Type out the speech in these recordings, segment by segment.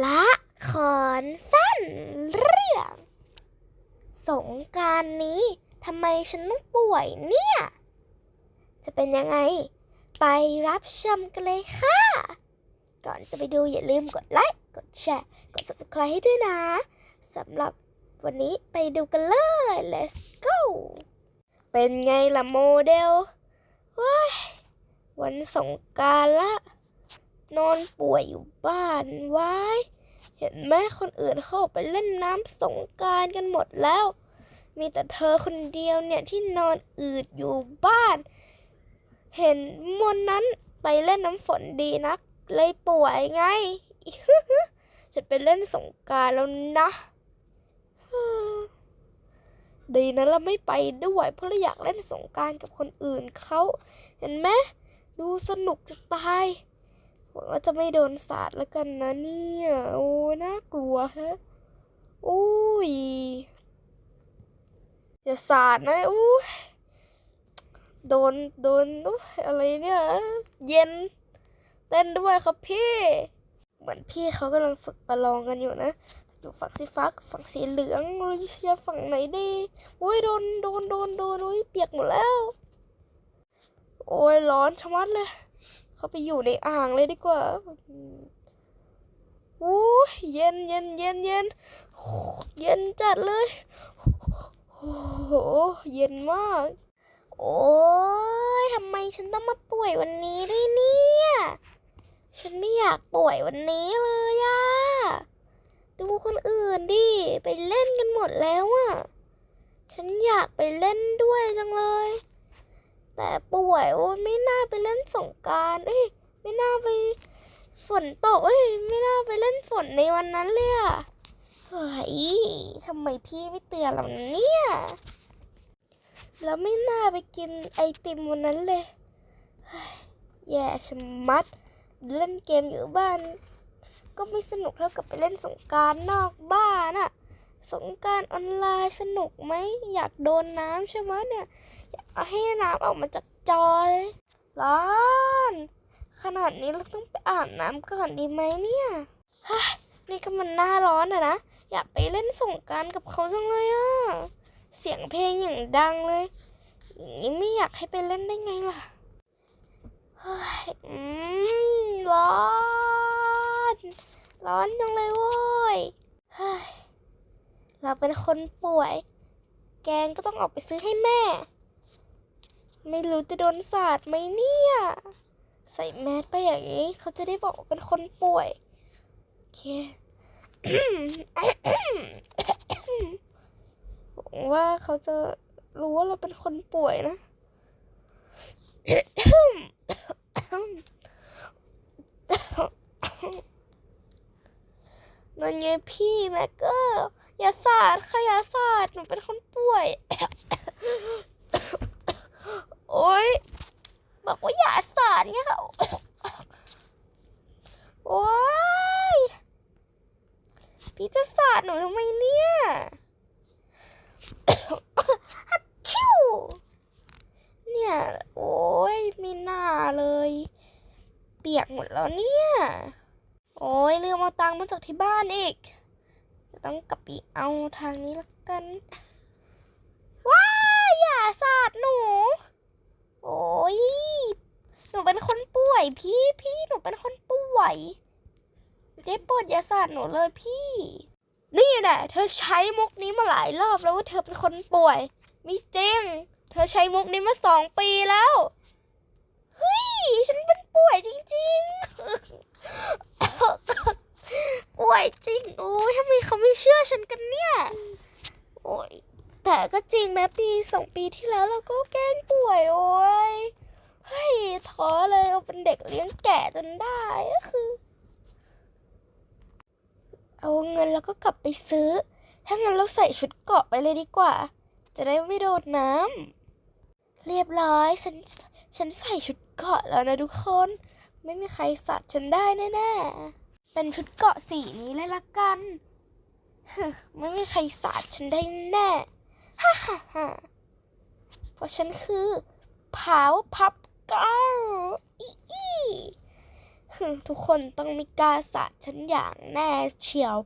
ละครสั้นเรื่อง สงการนี้ทำไมฉันต้องป่วยเนี่ย จะเป็นยังไง ไปรับชมกันเลยค่ะ ก่อนจะไปดูอย่าลืมกดไลค์ กดแชร์ กด subscribe ให้ด้วยนะสำหรับวันนี้ไปดูกันเลย let's go เป็นไงล่ะโมเดลว้ายวันสงการละ นอนป่วยอยู่บ้านไว้ เห็นไหมคนอื่นเข้าไปเล่นน้ำสงการกันหมดแล้ว มีแต่เธอคนเดียวเนี่ยที่นอนอืดอยู่บ้าน เห็นมนนั้นไปเล่นน้ำฝนดีนัก เลยป่วยไงจะไปเล่นสงการแล้วนะดีนะเราไม่ไปด้วยเพราะเราอยากเล่นสงการกับคนอื่นเขาเห็นไหมดูสนุกจะตาย หวังว่าจะไม่โดนสาดแล้วกันนะเนี่ย โอ้น่ากลัวฮะโอ้ยอย่าสาดนะอู้โดนโดนอุ๊ยอะไรเนี่ย เย็น เต้นด้วยครับพี่ เหมือนพี่เขากำลังฝึกประลองกันอยู่นะ อยู่ฝั่งสีฟ้าฝั่งสีเหลืองเราจะเชียร์ฝั่งไหนดีโอ้ยโดนโดนโดนโดนโอ้ยเปียกหมดแล้ว โอ้ยร้อนชะมัดเลย เขาไปอยู่ในอ่างเลยดีกว่าโอ้เย็นเย็นเย็นเย็นเย็นจัดเลยโอ้โหเย็นมาก โอ้ยทำไมฉันต้องมาป่วยวันนี้ด้วยเนี่ย ฉันไม่อยากป่วยวันนี้เลยอะดูคนอื่นดิ ไปเล่นกันหมดแล้วอะฉันอยากไปเล่นด้วยจังเลย แต่ป่วยโอ้ยไม่น่าไปเล่นสงการเอ้ยไม่น่าไปฝนตกเอ้ยไม่น่าไปเล่นฝนในวันนั้นเลยอะเฮ้ยทำไมพี่ไม่เตือนเราเนี่ย แล้วไม่น่าไปกินไอติมวันนั้นเลยเยแย่ชะมัด เล่นเกมอยู่บ้าน ก็ไม่สนุกเท่ากับไปเล่นสงการนอกบ้านอะ สงการออนไลน์สนุกไหมอยากโดนน้ำใช่ไหมเนี่ยเอากให้น้ำออกมาจากจอเลยร้อนขนาดนี้เราต้องไปอาบน้ำก่อนดีไหมเนี่ยฮ้ยนี่ก็มันหน้าร้อนอะนะอยากไปเล่นสงการกับเขาจังเลยอะเสียงเพลงอย่างดังเลยอย่างนี้ไม่อยากให้ไปเล่นได้ไงล่ะเฮ้ยอืมร้อน ร้อนจังเลยโว้ยเฮ้ย เราเป็นคนป่วย แกงก็ต้องออกไปซื้อให้แม่ ไม่รู้จะโดนสาดไหมเนี่ย ใส่แมสไปอย่างนี้ เขาจะได้บอกว่าเป็นคนป่วย โอเคหวังว่าเขาจะรู้ว่าเราเป็นคนป่วยนะนั่นไงพี่แม็กเกอร์ อย่าสาดค่ะอย่าสาดหนูเป็นคนป่วย โอ๊ย บอกว่าอย่าสาดไงค่ะ โอ๊ย พี่จะสาดหนูทำไมเนี่ยฮัตชิวเนี่ย โอ๊ยมีหน้าเลย เปียกหมดแล้วเนี่ย โอ้ยลืมเอาตังค์มาจากที่บ้านอีก ต้องกลับไปเอาทางนี้ละกัน ว้าอย่าสาดหนู โอ้ยหนูเป็นคนป่วย พี่พี่หนูเป็นคนป่วยได้โปรดอย่าสาดหนูเลยพี่ นี่แหละเธอใช้มุกนี้มาหลายรอบแล้วว่าเธอเป็นคนป่วยม่จริง เธอใช้มุกนี้มาสองปีแล้วเฮ้ยฉันเป็นป่วยจริงๆ วยจริง โอ้ยทำไมเขาไม่เชื่อฉันกันเนี่ย โอ้ยแต่ก็จริงนะปีสองปีที่แล้วเราก็แกล้งป่วยโอ้ยเฮ้ยท้อเลยเราเป็นเด็กเลี้ยงแกะจนได้ก็คือ เอาเงินแล้วก็กลับไปซื้อ ถ้างั้นเราใส่ชุดเกราะไปเลยดีกว่า จะได้ไม่โดนน้ำเรียบร้อยฉันฉันใส่ชุดเกราะแล้วนะทุกคน ไม่มีใครสัตว์ฉันได้แน่ๆ เป็นชุดเกาะสีนี้เลยละกันฮึไม่มีใครสาดฉันได้แน่ฮ่าฮ่าฮ่าเพราะฉันคือ Power Pop Girl อีอีฮึทุกคนต้องม่กล้าสาดฉันอย่างแน่เชียว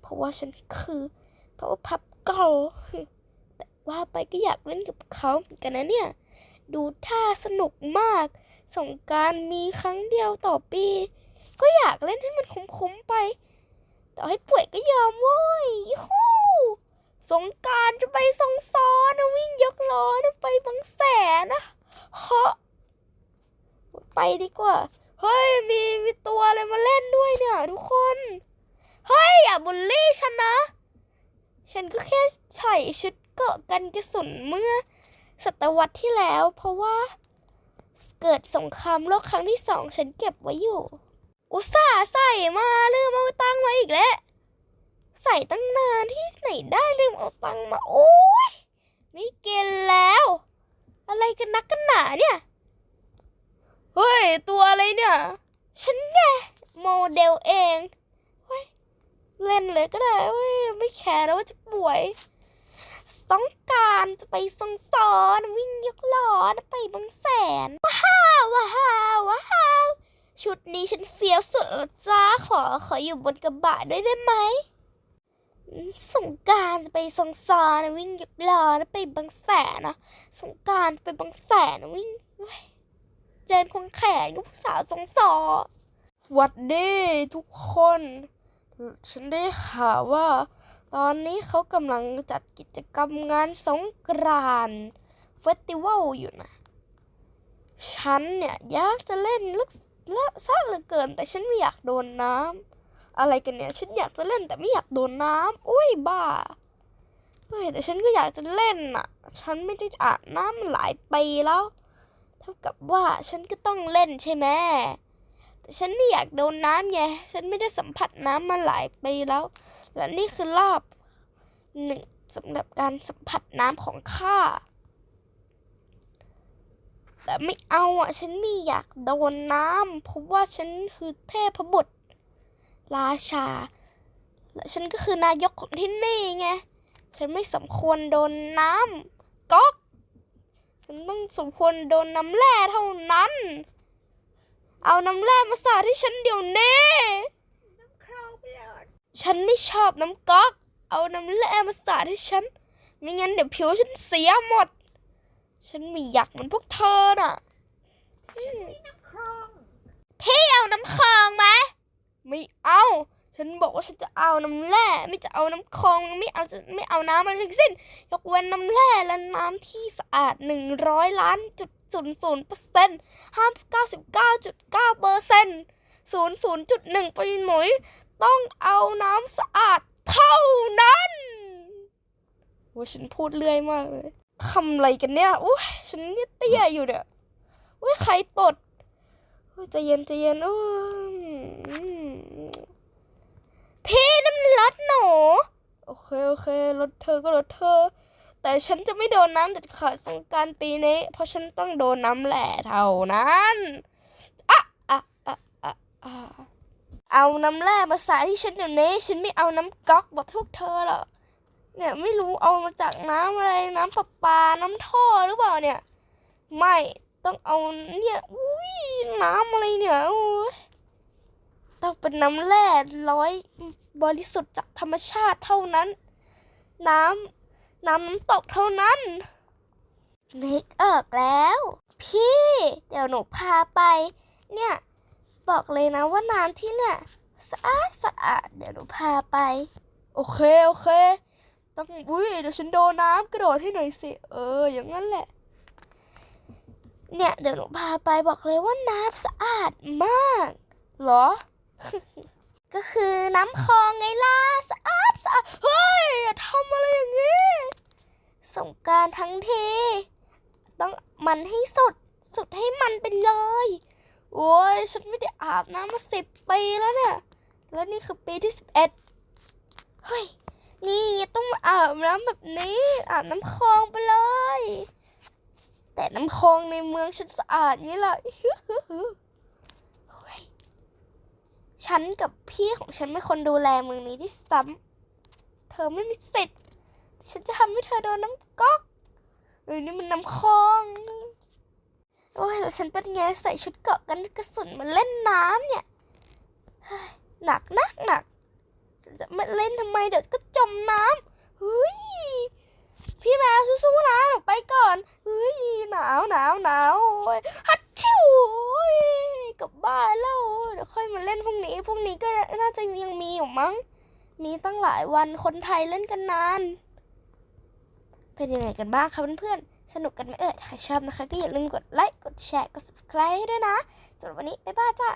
เพราะว่าฉันคือเพาวพับเก่าแต่ว่าไปก็อยากเล่นกับเขาเหมือนกันนะเนี่ย ดูท่าสนุกมาก สงการมีครั้งเดียวต่อปี ก็อยากเล่นให้มันคุ้มๆไปต่อให้ป่วยก็ยอมเว้ยยูฮูสงการจะไปสงซ้อนนะวิ่งยกล้อนะไปบางแสนนะเคาะไปดีกว่า เฮ้ยมีมีตัวอะไรมาเล่นด้วยเนี่ยทุกคน เฮ้ยอย่าบูลลี่ฉันนะ ฉันก็แค่ใส่ชุดเกาะกันกระสุนเมื่อ ศตวรรษที่แล้ว เพราะว่าเกิดสงครามโลกครั้งที่สองฉันเก็บไว้อยู่ อุตส่าห์ใส่มาลืมเอาตังมาอีกแล้ว ใส่ตั้งนานที่ไหนได้ลืมเอาตังมา โอ้ยไม่เกินแล้ว อะไรกันนักกันหนาเนี่ย เฮ้ย ตัวอะไรเนี่ย ฉันไงโมเดลเองเฮ้ยเล่นเลยก็ได้เว้ยไม่แคร์แล้วว่าจะป่วย ต้องการจะไปซองซอนวิ่งยกล้อไปบางแสน ว้าวว้าวว้าว ชุดนี้ฉันเฟี้ยวสุดล้วจ้าขอขออยู่บนกระบะด้วยได้ไหมสงการจะไปซองซอนนะวิ่งยกล้อนะไปบางแสนนะสงการไปบางแสนนะวิ่งเดินควงแขนกับผู้สาวสองสอวัดดีทุกคน ฉันได้ข่าวว่า ตอนนี้เขากำลังจัดกิจกรรมงานสงกรานต์เฟสติวัลอยู่นะ ฉันเนี่ยอยากจะเล่นลึก ละซะเหลือเกินแต่ฉันไม่อยากโดนน้ำอะไรกันเนี่ยฉันอยากจะเล่นแต่ไม่อยากโดนน้ำโอ้ยบ้าเฮ้ยแต่ฉันก็อยากจะเล่นน่ะ ฉันไม่ได้อาบน้ำมาหลายปีแล้วเท่ากับว่าฉันก็ต้องเล่นใช่ไหมแต่ฉันไม่อยากโดนน้ำไงฉันไม่ได้สัมผัสน้ำมาหลายปีแล้ว และนี่คือรอบหนึ่งสำหรับการสัมผัสน้ำของข้า แต่ไม่เอาอะ ฉันไม่อยากโดนน้ำเพราะว่าฉันคือเทพบุตร ราชา และฉันก็คือนายกของที่นี่ไง ฉันไม่สมควรโดนน้ำก๊อก ฉันต้องสมควรโดนน้ำแร่เท่านั้น เอาน้ำแร่มาสาดให้ฉันเดี๋ยวนี้ฉันไม่ชอบน้ำก๊อก เอาน้ำแร่มาสาดให้ฉัน ไม่งั้นเดี๋ยวผิวฉันเสียหมด ฉันไม่อยากเหมือนพวกเธอน่ะพี่เอาน้ำคลองไหมไม่เอา ฉันบอกว่าฉันจะเอาน้ำแร่ไม่จะเอาน้ำคลองไม่เอาจะไม่เอาน้ำอะไรทั้งสิ้น ยกเว้นน้ำแร่และน้ำที่สะอาดหนึ่งร้อยล้านจุดศูนย์ศูนย์เปอร์เซ็นต์ห้าเก้าสิบเก้าจุดเก้าเปอร์เซ็นต์ศูนย์ศูนย์จุดหนึ่งไปหน่อยต้องเอาน้ำสะอาดเท่านั้นว่าฉันพูดเรื่อยมากเลย ทำอะไรกันเนี่ยโอ้ยฉันเนี่ยเตี้ยอยู่เนี่ยโอ้ยใครตดโอ้ยใจเย็นใจเย็นโอ้ยพี่นั่นรถหนูโอเคโอเครถเธอก็รถเธอ แต่ฉันจะไม่โดนน้ำเด็ดขาดสงการปีนี้ เพราะฉันต้องโดนน้ำแหล่เท่านั้นอะอะอะอะอะเอาน้ำแร่มาใส่ที่ฉันเดี๋ยวนี้ ฉันไม่เอาน้ำก๊อกแบบพวกเธอหรอก เนี่ยไม่รู้เอามาจากน้ำอะไรน้ำประปาน้ำท่อหรือเปล่าเนี่ย ไม่ต้องเอาเนี่ยอุ้ยน้ำอะไรเนี่ยโอ้ยต้องเป็นน้ำแร่ร้อยบริสุทธิ์จากธรรมชาติเท่านั้น น้ำน้ำน้ำตกเท่านั้นนึกออกแล้ว พี่ เดี๋ยวหนูพาไป เนี่ย บอกเลยนะว่าน้ำที่เนี่ยสะอาดสะอาดเดี๋ยวหนูพาไป โอเค โอเค ต้องอุ้ยเดี๋ยวฉันโดนน้ำกระโดดให้หน่อยสิเออ อย่างนั้นแหละ เนี่ยเดี๋ยวหนูพาไปบอกเลยว่าน้ำสะอาดมากเหรอ ก็คือน้ำคลองไงล่ะสะอาดสะอาดเฮ้ยอย่าทำอะไรอย่างนี้สงการทั้งที ต้องมันให้สุด สุดให้มันไปเลย โอ้ยฉันไม่ได้อาบน้ำมาสิบปีแล้วเนี่ย แล้วนี่คือปีที่สิบเอ็ดเฮ้ย นี่ต้องอาบน้ำแบบนี้อาบน้ำคลองไปเลย แต่น้ำคลองในเมืองฉันสะอาดนี้แหละเฮ้ยฉันกับพี่ของฉันเป็นคนดูแลเมืองนี้ที่ซ้ำเธอไม่มีสิทธิ์ ฉันจะทำให้เธอโดนน้ำก๊อกเอ้ยนี่มันน้ำคลองโอ้ยแล้วฉันเป็นไงใส่ชุดเกาะกันกระสุนมาเล่นน้ำเนี่ยหนักนักหนัก จะไม่เล่นทำไมเดี๋ยวก็จมน้ำเฮ้ยพี่แมวสู้ๆนะเดี๋ยวไปก่อนเฮ้ยหนาวหนาวหนาวฮัดชิวกลับบ้านแล้วเดี๋ยวค่อยมาเล่นพรุ่งนี้พรุ่งนี้ก็น่าจะยังมีอยู่มั้ง มีตั้งหลายวันคนไทยเล่นกันนาน เป็นยังไงกันบ้างคะเพื่อนๆสนุกกันไหมเอ่ยถ้าใครชอบนะคะ ก็อย่าลืมกดไลค์กดแชร์กด subscribe ให้ด้วยนะสำหรับวันนี้บ๊ายบายจ้า